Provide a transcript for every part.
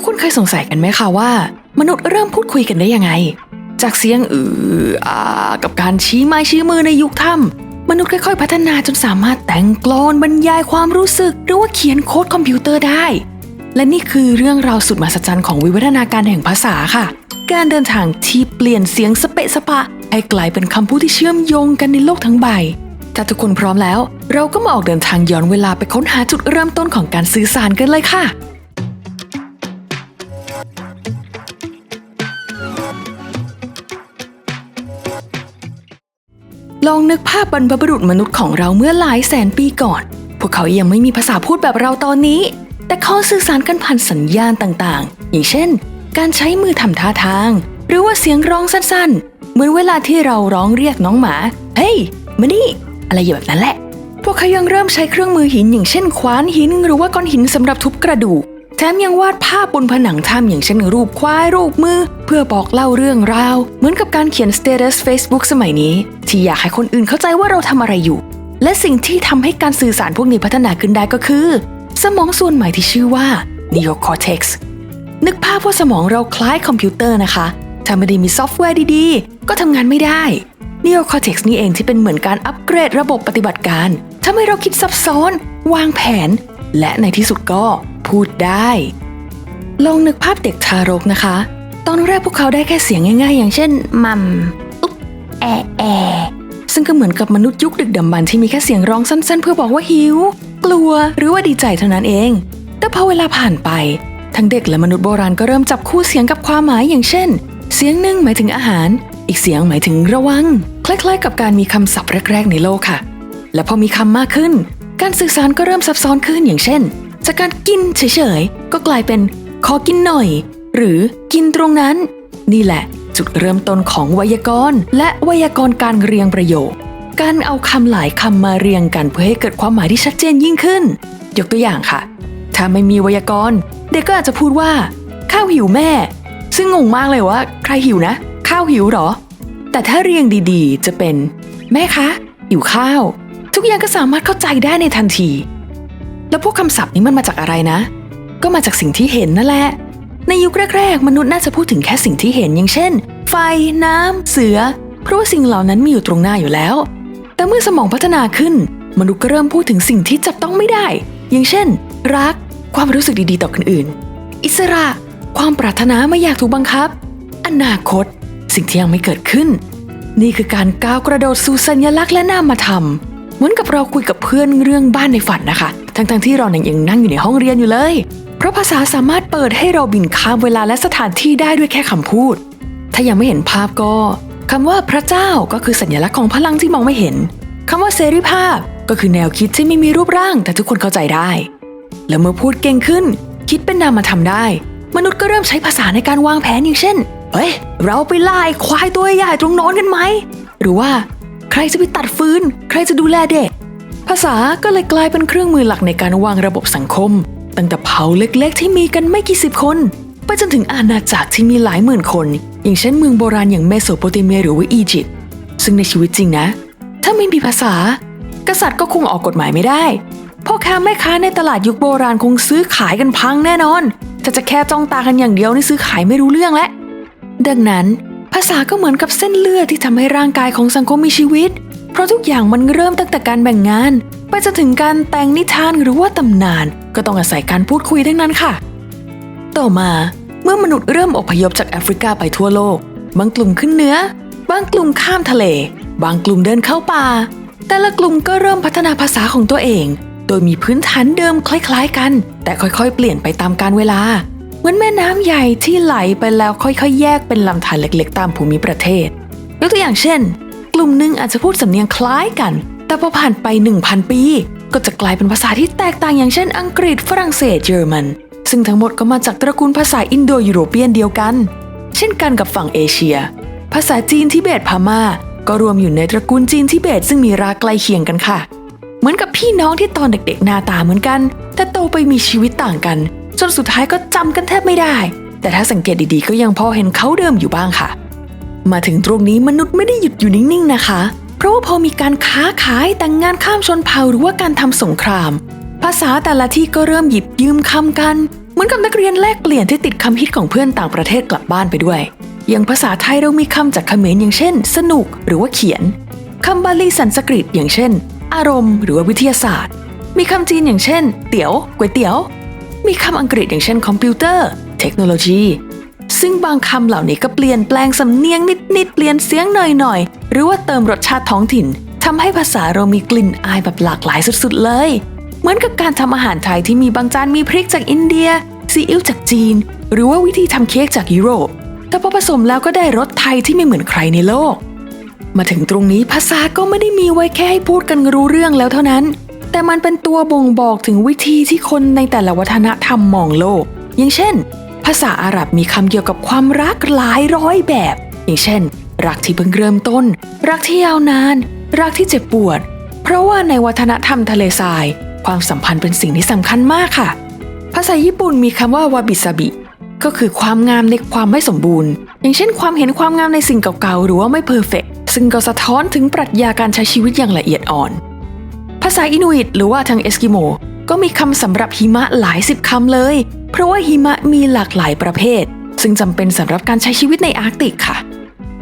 ทุกคนเคยสงสัยกันไหมคะว่า มนุษย์เริ่มพูดคุยกันได้ยังไง จากเสียงอืออากับการชี้ไม้ชี้มือในยุคถ้ำมนุษย์ค่อยๆ พัฒนาจนสามารถแต่งกลอนบรรยายความรู้สึก หรือว่าเขียนโค้ดคอมพิวเตอร์ได้ และนี่คือเรื่องราวสุดมหัศจรรย์ของวิวัฒนาการแห่งภาษาค่ะ การเดินทางที่เปลี่ยนเสียงสเปะสปะให้กลายเป็นคำพูดที่เชื่อมโยงกันในโลกทั้งใบถ้าทุกคนพร้อมแล้ว เราก็มาออกเดินทางย้อนเวลาไปค้นหาจุดเริ่มต้นของการสื่อสารกันเลยค่ะ ลองนึกภาพบรรพบุรุษมนุษย์ของเราเมื่อหลายแสนปีก่อน พวกเขายังไม่มีภาษาพูดแบบเราตอนนี้ แต่เขาสื่อสารกันผ่านสัญญาณต่างๆ อย่างเช่น การใช้มือทำท่าทาง หรือว่าเสียงร้องสั้นๆ เหมือนเวลาที่เราร้องเรียกน้องหมา เฮ้ย มานี่ อะไรอย่างแบบนั้นแหละ พวกเขายังเริ่มใช้เครื่องมือหินอย่างเช่นขวานหิน หรือว่าก้อนหินสำหรับทุบกระดูก แถมยังวาดภาพบนผนังถ้ำอย่างเช่นรูปควายรูปมือ เพื่อบอกเล่าเรื่องราว เหมือนกับการเขียนสเตตัส Facebook สมัยนี้ ที่อยากให้คนอื่นเข้าใจว่าเราทำอะไรอยู่ และสิ่งที่ทำให้การสื่อสารพวกนี้พัฒนาขึ้นได้ก็คือ สมองส่วนใหม่ที่ชื่อว่า neocortex นึกภาพว่าสมองเราคล้ายคอมพิวเตอร์นะคะ ถ้าไม่ได้มีซอฟต์แวร์ดีๆ ก็ทำงานไม่ได้ neocortex นี่เองที่เป็นเหมือนการอัปเกรดระบบปฏิบัติการทำให้เราคิดซับซ้อน วางแผน และในที่สุดก็ พูดได้ ลองนึกภาพเด็กทารกนะคะ ตอนแรกพวกเขาได้แค่เสียงง่ายๆ อย่างเช่นมัมอุ๊บแอแอซึ่งก็เหมือนกับมนุษย์ยุคดึกดำบรรที่มีแค่เสียงร้องสั้นๆ เพื่อบอกว่าหิว กลัวหรือว่าดีใจเท่านั้นเอง แต่พอเวลาผ่านไป ทั้งเด็กและมนุษย์โบราณก็เริ่มจับคู่เสียงกับความหมายอย่างเช่น เสียงหนึ่งหมายถึงอาหาร อีกเสียงหมายถึงระวัง คล้ายๆ กับการมีคำศัพท์แรก ๆ ในโลกค่ะ และพอมีคำมากขึ้น การสื่อสารก็เริ่มซับซ้อนขึ้นอย่างเช่น จากการกินเฉยๆ ก็กลายเป็นขอกินหน่อย หรือกินตรงนั้น นี่แหละ จุดเริ่มต้นของไวยากรณ์ และไวยากรณ์การเรียงประโยค การเอาคำหลายคำมาเรียงกันเพื่อให้เกิดความหมายที่ชัดเจนยิ่งขึ้น ยกตัวอย่างค่ะ ถ้าไม่มีไวยากรณ์ เด็กก็อาจจะพูดว่า ข้าวหิวแม่ ซึ่งงงมากเลยว่า ใครหิวนะ ข้าวหิวหรอ แต่ถ้าเรียงดีๆ จะเป็น แม่คะหิวข้าว ทุกอย่างก็สามารถเข้าใจได้ในทันที แล้วพวกคำศัพท์นี้มันมาจากอะไรนะ ก็มาจากสิ่งที่เห็นนั่นแหละ ในยุคแรก ๆ มนุษย์น่าจะพูดถึงแค่สิ่งที่เห็นอย่างเช่น ไฟ น้ำ เสือ เพราะว่าสิ่งเหล่านั้นมีอยู่ตรงหน้าอยู่แล้ว แต่เมื่อสมองพัฒนาขึ้น มนุษย์ก็เริ่มพูดถึงสิ่งที่จับต้องไม่ได้ อย่างเช่น รัก ความรู้สึกดีๆต่อคนอื่น อิสระ ความปรารถนาไม่อยากถูกบังคับ อนาคต สิ่งที่ยังไม่เกิดขึ้น นี่คือการก้าวกระโดดสู่สัญลักษณ์และนามธรรมเหมือนกับเราคุยกับเพื่อนเรื่องบ้านในฝันนะคะ ทั้งๆที่เราเนี่ยยังนั่งอยู่ในห้องเรียนอยู่เลย เพราะภาษาสามารถเปิดให้เราบินข้ามเวลาและสถานที่ได้ด้วยแค่คำพูด ถ้ายังไม่เห็นภาพก็คำว่าพระเจ้าก็คือสัญลักษณ์ของพลังที่มองไม่เห็นคำว่าเสรีภาพก็คือแนวคิดที่ไม่มีรูปร่างแต่ทุกคนเข้าใจได้ และเมื่อพูดเก่งขึ้น คิดเป็นนามธรรมได้ มนุษย์ก็เริ่มใช้ภาษาในการวางแผนอย่างเช่นเฮ้ย เราไปไล่ควายตัวใหญ่ตรงโน้นกันไหม หรือว่า ใครจะไปตัดฟืน ใครจะดูแลเด็ก ภาษาก็เลยกลายเป็นเครื่องมือหลักในการวางระบบสังคม ตั้งแต่เผ่าเล็กๆ ที่มีกันไม่กี่สิบคน ไปจนถึงอาณาจักรที่มีหลายหมื่นคน อย่างเช่นเมืองโบราณอย่างเมโสโปเตเมียหรือว่าอียิปต์ซึ่งในชีวิตจริงนะ ถ้าไม่มีภาษา กษัตริย์ก็คงออกกฎหมายไม่ได้พ่อค้าแม่ค้าในตลาดยุคโบราณคงซื้อขายกันพังแน่นอนถ้าจะแค่จ้องตากันอย่างเดียวนี่ซื้อขายไม่รู้เรื่องแล้วดังนั้น ภาษาก็เหมือนกับเส้นเลือดที่ทำให้ร่างกายของสังคมมีชีวิต เพราะทุกอย่างมันเริ่มตั้งแต่การแบ่งงาน ไปจนถึงการแต่งนิทานหรือว่าตำนาน ก็ต้องอาศัยการพูดคุยทั้งนั้นค่ะ ต่อมาเมื่อมนุษย์เริ่มอพยพจากแอฟริกาไปทั่วโลก บางกลุ่มขึ้นเหนือบางกลุ่มข้ามทะเล บางกลุ่มเดินเข้าป่า แต่ละกลุ่มก็เริ่มพัฒนาภาษาของตัวเอง โดยมีพื้นฐานเดิมคล้ายๆกัน แต่ค่อยๆ เปลี่ยนไปตามกาลเวลา เหมือนแม่น้ำใหญ่ที่ไหลไปแล้วค่อยๆ แยกเป็นลำธารเล็กๆ ตามภูมิประเทศยกตัวอย่างเช่น ลุ่มหนึ่งอาจจะพูดสำเนียงคล้ายกัน แต่พอผ่านไป 1,000 ปี ก็จะกลายเป็นภาษาที่แตกต่างอย่างเช่น อังกฤษฝรั่งเศสเยอรมัน ซึ่งทั้งหมดก็มาจากตระกูลภาษาอินโดยุโรเปียนเดียวกัน เช่นกันกับฝั่งเอเชีย ภาษาจีนทิเบตพม่า ก็รวมอยู่ในตระกูลจีนทิเบตซึ่งมีรากใกล้เคียงกันค่ะ เหมือนกับพี่น้องที่ตอนเด็กๆหน้าตาเหมือนกัน แต่โตไปมีชีวิตต่างกัน จนสุดท้ายก็จำกันแทบไม่ได้ แต่ถ้าสังเกตดีๆก็ยังพอเห็นเขาเดิมอยู่บ้างค่ะ มาถึงตรงนี้มนุษย์ไม่ได้หยุดอยู่นิ่งๆนะคะ เพราะว่าพอมีการค้าขายแต่งงานข้ามชนเผ่าหรือว่าการทำสงคราม ภาษาแต่ละที่ก็เริ่มหยิบยืมคำกัน เหมือนกับนักเรียนแลกเปลี่ยนที่ติดคำฮิตของเพื่อนต่างประเทศกลับบ้านไปด้วย อย่างภาษาไทยเรามีคำจากเขมรอย่างเช่น สนุกหรือว่าเขียนคำบาลีสันสกฤตอย่างเช่น อารมณ์ หรือว่าวิทยาศาสตร์ มีคำจีนอย่างเช่น เตี๋ยวก๋วยเตี๋ยว มีคำอังกฤษอย่างเช่นคอมพิวเตอร์ เทคโนโลยี ซึ่งบางคำเหล่านี้ก็เปลี่ยนแปลงสำเนียงนิดๆ เปลี่ยนเสียงหน่อยๆ หรือว่าเติมรสชาติท้องถิ่นทำให้ภาษาเรามีกลิ่นอายแบบหลากหลายสุดๆ เลย เหมือนกับการทำอาหารไทยที่มีบางจานมีพริกจากอินเดีย ซีอิ๊วจากจีน หรือว่าวิธีทำเค้กจากยุโรป แต่พอผสมแล้วก็ได้รสไทยที่ไม่เหมือนใครในโลก มาถึงตรงนี้ภาษาก็ไม่ได้มีไว้แค่ให้พูดกันรู้เรื่องแล้วเท่านั้น แต่มันเป็นตัวบ่งบอกถึงวิธีที่คนในแต่ละวัฒนธรรมมองโลก อย่างเช่น ภาษาอาหรับมีคำเกี่ยวกับความรักหลายร้อยแบบ อย่างเช่น รักที่เพิ่งเริ่มต้น รักที่ยาวนาน รักที่เจ็บปวด เพราะว่าในวัฒนธรรมทะเลทราย ความสัมพันธ์เป็นสิ่งที่สำคัญมากค่ะ ภาษาญี่ปุ่นมีคำว่าวาบิซาบิ ก็คือความงามในความไม่สมบูรณ์ อย่างเช่น ความเห็นความงามในสิ่งเก่าๆหรือว่าไม่เพอร์เฟกซึ่งก็สะท้อนถึงปรัชญาการใช้ชีวิตอย่างละเอียดอ่อน ภาษาอินูอิตหรือว่าทางเอสกิโม ก็มีคำสำหรับหิมะหลายสิบคำเลย เพราะว่าหิมะมีหลากหลายประเภท ซึ่งจำเป็นสำหรับการใช้ชีวิตในอาร์กติกค่ะ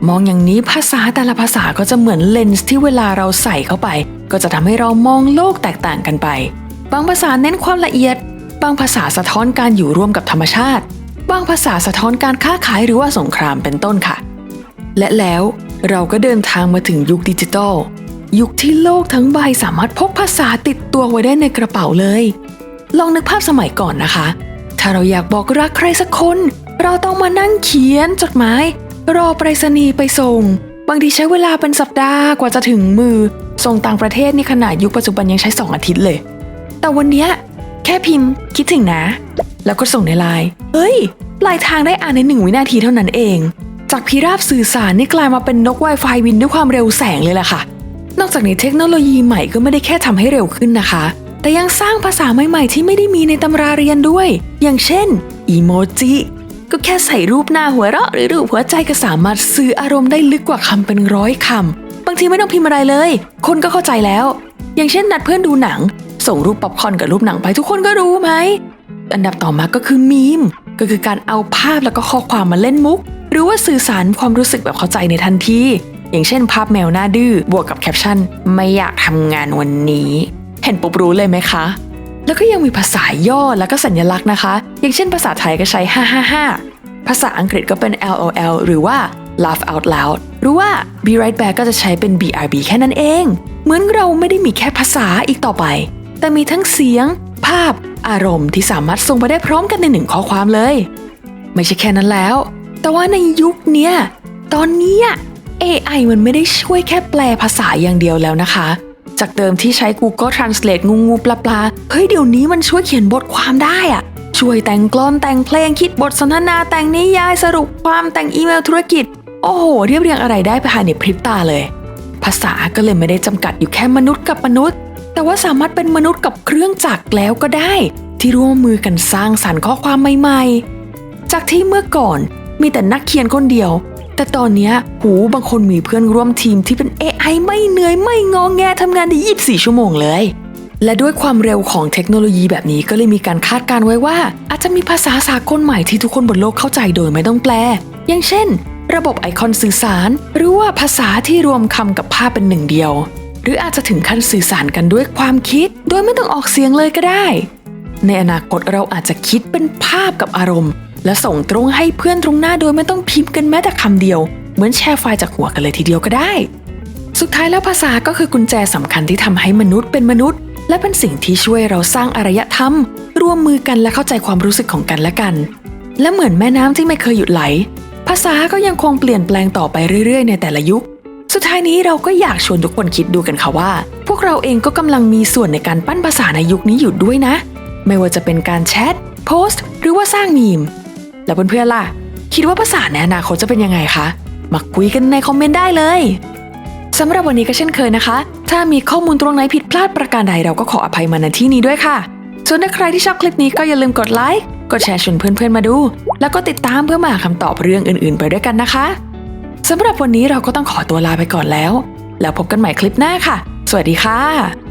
มองอย่างนี้ภาษาแต่ละภาษาก็จะเหมือนเลนส์ที่เวลาเราใส่เข้าไป ก็จะทำให้เรามองโลกแตกต่างกันไป บางภาษาเน้นความละเอียด บางภาษาสะท้อนการอยู่ร่วมกับธรรมชาติ บางภาษาสะท้อนการค้าขายหรือว่าสงครามเป็นต้นค่ะ และแล้วเราก็เดินทางมาถึงยุคดิจิทัล ยุคที่โลกทั้งใบสามารถพกภาษาติดตัวไว้ได้ในกระเป๋าเลย ลองนึกภาพสมัยก่อนนะคะ ถ้าเราอยากบอกรักใครสักคน เราต้องมานั่งเขียนจดหมาย รอไปรษณีย์ไปส่ง บางทีใช้เวลาเป็นสัปดาห์กว่าจะถึงมือ ส่งต่างประเทศนี่ขนาดยุคปัจจุบันยังใช้ 2 อาทิตย์เลย แต่วันนี้แค่พิมพ์คิดถึงนะ แล้วก็ส่งในไลน์เฮ้ยปลายทางได้อ่านในหนึ่งวินาทีเท่านั้นเอง จากพิราบสื่อสารนี่กลายมาเป็นนก Wi-Fi บินด้วยความเร็วแสงเลยแหละค่ะ นอกจากนี้เทคโนโลยีใหม่ก็ไม่ได้แค่ทำให้เร็วขึ้นนะคะ แต่ยังสร้างภาษาใหม่ๆ ที่ไม่ได้มีในตำราเรียนด้วย อย่างเช่นอีโมจิก็แค่ใส่รูปหน้าหัวเราะหรือรูปหัวใจก็สามารถสื่ออารมณ์ได้ลึกกว่าคำเป็นร้อยคำบางทีไม่ต้องพิมพ์อะไรเลย คนก็เข้าใจแล้ว อย่างเช่นนัดเพื่อนดูหนัง ส่งรูปป๊อปคอนกับรูปหนังไปทุกคนก็รู้ไหมอันดับต่อมาก็คือมีมก็คือการเอาภาพแล้วก็ข้อความมาเล่นมุก หรือว่าสื่อสารความรู้สึกแบบเข้าใจในทันที อย่างเช่นภาพแมวหน้าดื้อบวกกับแคปชั่น ไม่อยากทำงานวันนี้ เห็นปุ๊บรู้เลยไหมคะ แล้วก็ยังมีภาษาย่อแล้วก็สัญลักษณ์นะคะ อย่างเช่นภาษาไทยก็ใช้ 555 ภาษาอังกฤษก็เป็น LOL หรือว่า laugh out loud หรือว่า be right back ก็จะใช้เป็น BRB แค่นั้นเอง เหมือนเราไม่ได้มีแค่ภาษาอีกต่อไป แต่มีทั้งเสียง ภาพ อารมณ์ที่สามารถส่งไปได้พร้อมกันในหนึ่งข้อความเลย ไม่ใช่แค่นั้นแล้ว แต่ว่าในยุคเนี้ย ตอนนี้ AI มันไม่ได้ช่วยแค่แปลภาษาอย่างเดียวแล้วนะคะ จากเดิมที่ใช้ Google Translate งูงูปลาปลาเฮ้ยเดี๋ยวนี้มันช่วยเขียนบทความได้อะช่วยแต่งกลอนแต่งเพลงคิดบทสนทนาแต่งนิยายสรุปความแต่งอีเมลธุรกิจ โอ้โห เรียบเรียงอะไรได้ภายในพริบตาเลย ภาษาก็เลยไม่ได้จำกัดอยู่แค่มนุษย์กับมนุษย์ แต่ว่าสามารถเป็นมนุษย์กับเครื่องจักรแล้วก็ได้ ที่ร่วมมือกันสร้างสรรค์ข้อความใหม่ ๆ จากที่เมื่อก่อนมีแต่นักเขียนคนเดียว แต่ตอนเนี้ยหูบางคนมีเพื่อนร่วมทีมที่เป็น AI ไม่เหนื่อยไม่งองแงทำงานได้24 ชั่วโมงเลย และด้วยความเร็วของเทคโนโลยีแบบนี้ก็เลยมีการคาดการณ์ไว้ว่า อาจจะมีภาษาสากลใหม่ที่ทุกคนบนโลกเข้าใจโดยไม่ต้องแปล อย่างเช่น ระบบไอคอนสื่อสาร หรือว่าภาษาที่รวมคำกับภาพเป็นหนึ่งเดียว หรืออาจจะถึงขั้นสื่อสารกันด้วยความคิด โดยไม่ต้องออกเสียงเลยก็ได้ ในอนาคตเราอาจจะคิดเป็นภาพกับอารมณ์ และส่งตรงให้เพื่อนตรงหน้าโดยไม่ต้องพิมพ์กันแม้แต่คำเดียว เหมือนแชร์ไฟล์จากหัวกันเลยทีเดียวก็ได้ สุดท้ายแล้วภาษาก็คือกุญแจสำคัญที่ทำให้มนุษย์เป็นมนุษย์ และเป็นสิ่งที่ช่วยเราสร้างอารยธรรม ร่วมมือกันและเข้าใจความรู้สึกของกันและกัน และเหมือนแม่น้ำที่ไม่เคยหยุดไหล ภาษาก็ยังคงเปลี่ยนแปลงต่อไปเรื่อย ๆ ในแต่ละยุค สุดท้ายนี้เราก็อยากชวนทุกคนคิดดูกันค่ะว่า พวกเราเองก็กำลังมีส่วนในการปั้นภาษาในยุคนี้อยู่ด้วยนะ ไม่ว่าจะเป็นการแชทโพสต์ หรือว่าสร้างมีม แล้วเพื่อนๆล่ะ คิดว่าภาษาในอนาคตจะเป็นยังไงคะ มาคุยกันในคอมเมนต์ได้เลยสำหรับวันนี้ก็เช่นเคยนะคะ ถ้ามีข้อมูลตรงไหนผิดพลาดประการใดเราก็ขออภัยมาณที่นี้ด้วยค่ะ ส่วนถ้าใครที่ชอบคลิปนี้ก็อย่าลืมกดไลค์ กดแชร์ชวนเพื่อนๆมาดู แล้วก็ติดตามเพื่อมาหาคำตอบเรื่องอื่นๆ ไปด้วยกันนะคะสำหรับวันนี้เราก็ต้องขอตัวลาไปก่อนแล้ว แล้วพบกันใหม่คลิปหน้าค่ะ สวัสดีค่ะ